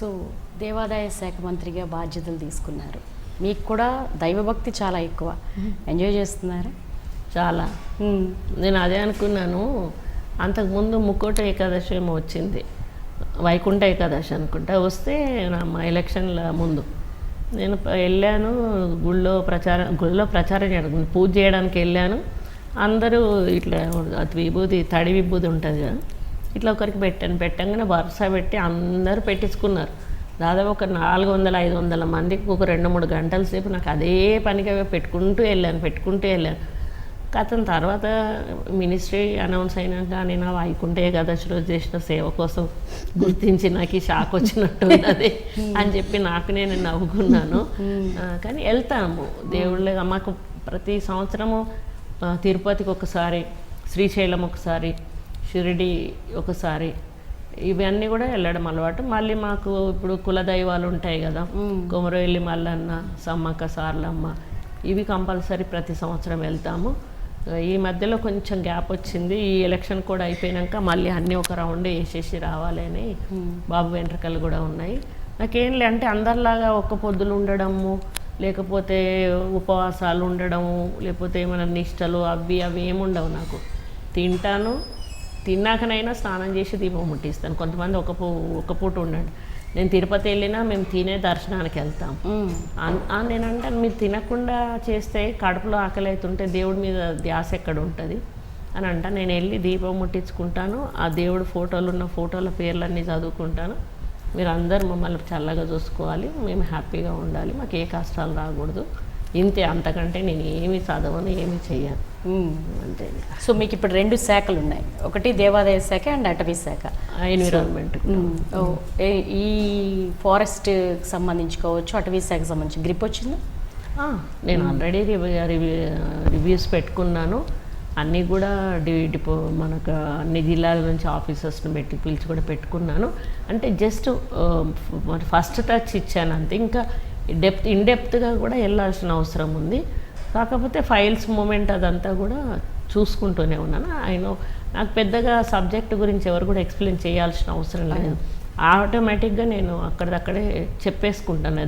So దేవాదాయ శాఖ మంత్రిగా బాధ్యతలు తీసుకున్నారు. మీకు కూడా దైవభక్తి చాలా ఎక్కువ. ఎంజాయ్ చేస్తున్నారా? చాలా. నేను అదే అనుకున్నాను. అంతకుముందు ముక్కోట ఏకాదశి ఏమో వచ్చింది. వైకుంఠ ఏకాదశి అనుకుంటా. వస్తే నా మా ఎలక్షన్ల ముందు. నేను వెళ్ళాను. గుళ్ళో ప్రచారం గుళ్ళో ప్రచారం చేయడం పూజ చేయడానికి వెళ్ళాను. అందరూ ఇట్లా అది విభూది తడి విభూది ఉంటుంది కదా. ఇట్లా ఒకరికి పెట్టాను. పెట్టంగానే వరుస పెట్టి అందరూ పెట్టించుకున్నారు. దాదాపు ఒక నాలుగు వందల ఐదు వందల మందికి ఒక రెండు మూడు గంటల సేపు నాకు అదే పనికి పెట్టుకుంటూ వెళ్ళాను పెట్టుకుంటూ వెళ్ళాను. కథం తర్వాత మినిస్ట్రీ అనౌన్స్ అయినాక నేను ఆ వైకుంఠ ఏకాదశి రోజు చేసిన సేవ కోసం గుర్తించి నాకు ఈ షాక్ వచ్చినట్టు ఉన్నది అని చెప్పి నాకు నేను నవ్వుకున్నాను. కానీ వెళ్తాము. దేవుళ్ళ మాకు ప్రతి సంవత్సరము తిరుపతికి ఒకసారి శ్రీశైలం ఒకసారి షిరిడి ఒకసారి. ఇవన్నీ కూడా వెళ్ళడం అలవాటు. మళ్ళీ మాకు ఇప్పుడు కుల దైవాలు ఉంటాయి కదా. కొమరవెల్లి మల్లన్న సమ్మక్క సార్లమ్మ ఇవి కంపల్సరీ ప్రతి సంవత్సరం వెళ్తాము. ఈ మధ్యలో కొంచెం గ్యాప్ వచ్చింది. ఈ ఎలక్షన్ కూడా అయిపోయినాక మళ్ళీ అన్నీ ఒక రౌండ్ వేసేసి రావాలి అని బాబు వెంట్రుకలు కూడా ఉన్నాయి. నాకేం లే అంటే అందరిలాగా ఒక్క పొద్దులు ఉండడము లేకపోతే ఉపవాసాలు ఉండడము లేకపోతే ఏమైనా నిష్టలు అవి అవి ఏమి ఉండవు నాకు. తింటాను తిన్నాకనైనా స్నానం చేసి దీపం ముట్టిస్తాను. కొంతమంది ఒక పూ ఒక పూట ఉండండి. నేను తిరుపతి వెళ్ళినా మేము తినే దర్శనానికి వెళ్తాం. నేను అంటాను మీరు తినకుండా చేస్తే కడుపులో ఆకలి అవుతుంటే దేవుడి మీద ధ్యాస ఎక్కడ ఉంటుంది? అని అంట. నేను వెళ్ళి దీపం ముట్టించుకుంటాను. ఆ దేవుడు ఫోటోలు ఉన్న ఫోటోల పేర్లన్నీ చదువుకుంటాను. మీరు అందరు మమ్మల్ని చల్లగా చూసుకోవాలి. మేము హ్యాపీగా ఉండాలి. మాకు ఏ కష్టాలు రాకూడదు. ఇంతే అంతకంటే నేను ఏమి చదవను ఏమి చెయ్యను. మ్మ్. అంతే. సో మీకు ఇప్పుడు రెండు శాఖలు ఉన్నాయి. ఒకటి దేవాదాయ శాఖ అండ్ అటవీ శాఖ. ఎన్విరాన్మెంట్ ఈ ఫారెస్ట్ సంబంధించి కావచ్చు అటవీ శాఖకు సంబంధించి గ్రిప్ వచ్చిందా? నేను ఆల్రెడీ రివ్యూ రివ్యూ రివ్యూస్ పెట్టుకున్నాను. అన్నీ కూడా డి డిపో మనకు అన్ని జిల్లాల నుంచి ఆఫీసర్స్ని పెట్టి పిలిచి కూడా పెట్టుకున్నాను. అంటే జస్ట్ ఫస్ట్ టచ్ ఇచ్చాను అంతే. ఇంకా డెప్త్ ఇన్డెప్త్గా కూడా వెళ్ళాల్సిన అవసరం ఉంది. కాకపోతే ఫైల్స్ మూమెంట్ అదంతా కూడా చూసుకుంటూనే ఉన్నాను. ఆయన నాకు పెద్దగా సబ్జెక్ట్ గురించి ఎవరు కూడా ఎక్స్ప్లెయిన్ చేయాల్సిన అవసరం లేదు. ఆటోమేటిక్గా నేను అక్కడిదక్కడే చెప్పేసుకుంటాను.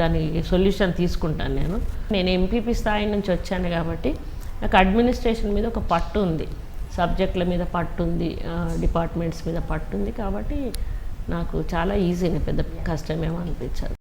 దాని సొల్యూషన్ తీసుకుంటాను నేను. నేను ఎంపీపీ స్థాయి నుంచి వచ్చాను కాబట్టి నాకు అడ్మినిస్ట్రేషన్ మీద ఒక పట్టు ఉంది. సబ్జెక్టుల మీద పట్టు ఉంది. డిపార్ట్మెంట్స్ మీద పట్టు ఉంది కాబట్టి నాకు చాలా ఈజీనే పెద్ద కష్టమేమో అనిపించదు.